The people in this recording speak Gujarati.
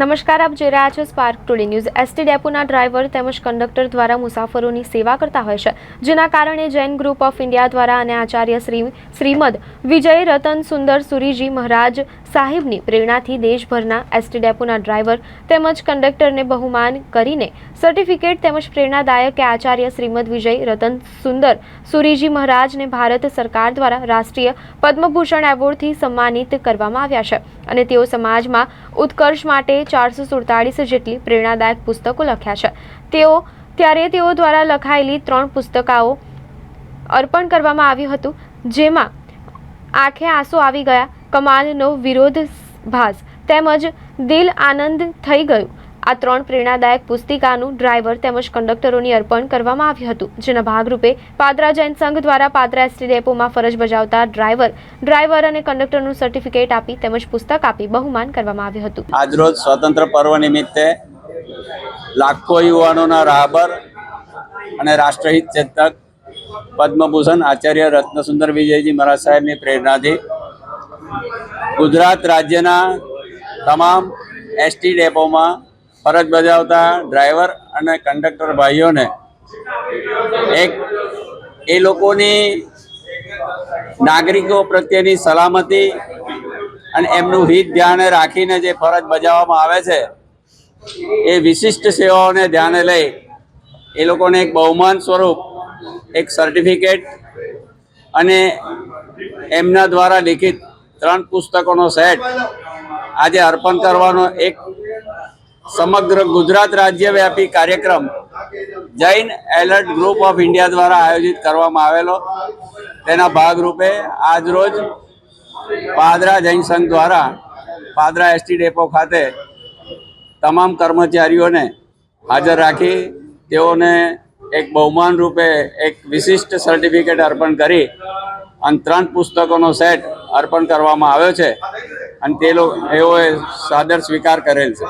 નમસ્કાર, આપ જોઈ રહ્યા છો સ્પાર્ક ટુડે ન્યૂઝ એસટી ડેપોના ડ્રાઈવર તેમજ કંડક્ટર દ્વારા મુસાફરોની સેવા કરતા હોય છે. જેના કારણે જૈન ગ્રુપ ઓફ ઇન્ડિયા દ્વારા અને આચાર્ય શ્રી, શ્રીમદ વિજય રતન સુંદર સુરીજી મહારાજ સાહિબની પ્રેરણાથી દેશભરના એસટી ડેપોના ડ્રાઈવર તેમજ કંડક્ટરને બહુમાન કરીને સર્ટિફિકેટ તેમજ પ્રેરણાદાયક કે આચાર્ય શ્રીમદ વિજય રતન સુંદર સુરીજી મહારાજને ભારત સરકાર દ્વારા રાષ્ટ્રીય પદ્મભૂષણ એવોર્ડથી સન્માનિત કરવામાં આવ્યા છે. અને તેઓ સમાજમાં ઉત્કર્ષ માટે ચારસો સુડતાળીસ જેટલી પ્રેરણાદાયક પુસ્તકો લખ્યા છે. તેઓ, ત્યારે તેઓ દ્વારા લખાયેલી ત્રણ પુસ્તકાઓ અર્પણ કરવામાં આવ્યું હતું, જેમાં આંખે આંસુ આવી ગયા, કમાલનો વિરોધ ભાસ, તેમજ દિલ આનંદ થઈ ગયું. આ ત્રણ પ્રેરણાદાયક પુસ્તિકાનું ડ્રાઈવર તેમજ કંડક્ટરોની અર્પણ કરવામાં આવ્યું હતું, જેના ભાગરૂપે પાદરા જૈન સંઘ દ્વારા પાદરા એસટી ડેપોમાં ફરજ બજાવતા ડ્રાઈવર ડ્રાઈવર અને કંડક્ટરનું સર્ટિફિકેટ આપી તેમજ પુસ્તક આપી બહુમાન કરવામાં આવ્યું હતું. આજરોજ સ્વતંત્ર પર્વ નિમિત્તે લાખો યુવાનોના રાહબર અને રાષ્ટ્રહિત ચેતક પદ્મભૂષણ આચાર્ય રત્નસુંદર વિજયજી મહારાજ સાહેબની પ્રેરણાથી ગુજરાત રાજ્યના તમામ એસટી ડેપોમાં ફરજ બજાવતા ડ્રાઈવર અને કંડક્ટર ભાઈઓને એક એ લોકોની નાગરિકો પ્રત્યેની સલામતી અને એમનું હિત ધ્યાને રાખીને જે ફરજ બજાવવામાં આવે છે, એ વિશિષ્ટ સેવાઓને ધ્યાને લઈ એ લોકોને એક બહુમાન સ્વરૂપ, એક સર્ટિફિકેટ અને એમના દ્વારા લિખિત ત્રણ પુસ્તકોનો સેટ આજે અર્પણ કરવાનો એક સમગ્ર ગુજરાત રાજ્યવ્યાપી કાર્યક્રમ Jain alert group of India દ્વારા આયોજિત કરવામાં આવેલો. તેના ભાગરૂપે આજરોજ પાદરા જૈન સંઘ દ્વારા પાદરા એસટી ડેપો ખાતે તમામ કર્મચારીઓને હાજર રાખી તેઓને એક બહુમાન રૂપે એક વિશિષ્ટ સર્ટિફિકેટ અર્પણ કરી અને ત્રણ પુસ્તકોનો સેટ અર્પણ કરવામાં આવ્યો છે અને તે લોકો એઓએ સાદર સ્વીકાર કરેલ છે.